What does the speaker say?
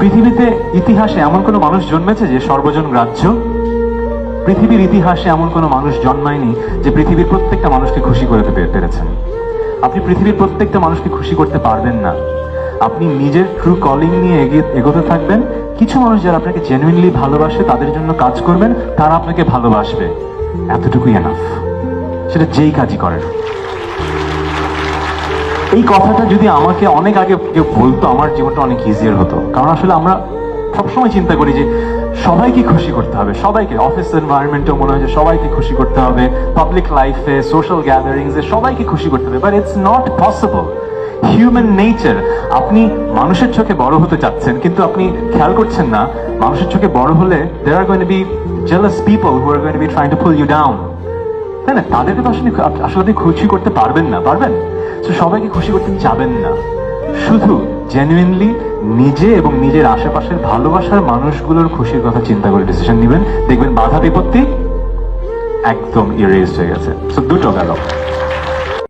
পৃথিবীতে ইতিহাসে এমন কোনো মানুষ জন্মেছে যে সর্বজন গ্রাহ্য? পৃথিবীর ইতিহাসে এমন কোনো মানুষ জন্মায়নি যে পৃথিবীর প্রত্যেকটা মানুষকে খুশি করতে পে- পেরেছেন। আপনি পৃথিবীর প্রত্যেকটা মানুষকে খুশি করতে পারবেন না। আপনি নিজের ট্রু কলিং নিয়ে এগিয়ে, এগোতে থাকবেন। কিছু মানুষ যারা আপনাকে জেনুইনলি ভালোবাসে, তাদের জন্য কাজ করবেন, তারা আপনাকে ভালোবাসবে। এতটুকুই এনাফ সেটা যেই কাজই করেন। এই কথাটা যদি আমাকে অনেক আগে কেউ বলতো, আমার জীবনটা অনেক ইজিয়ার হতো। কারণ আসলে আমরা সবসময় চিন্তা করি যে সবাইকে খুশি করতে হবে, সবাইকে। অফিস এনভায়রনমেন্টেও মনে হয় যে সবাইকে খুশি করতে হবে পাবলিক লাইফে সোশ্যাল গ্যাদারিংসে সবাইকে খুশি করতে হবে। But it's not possible human nature আপনি মানুষের চোখে বড় হতে চাচ্ছেন, কিন্তু আপনি খেয়াল করছেন না, মানুষের চোখে বড় হলে there gonna be jealous people who are gonna be trying to pull you down তাই না তাদেরকে তো আসলে আসলে আপনি খুশি করতে পারবেন না, পারবেন? তো সবাইকে খুশি করতে যাবেন না। শুধু জেনুইনলি নিজে এবং নিজের আশেপাশের ভালোবাসার মানুষগুলোর খুশির কথা চিন্তা করে ডিসিশন নেবেন। দেখবেন বাধা বিপত্তি একদম ইরেজ হয়ে গেছে। দুটো গেল।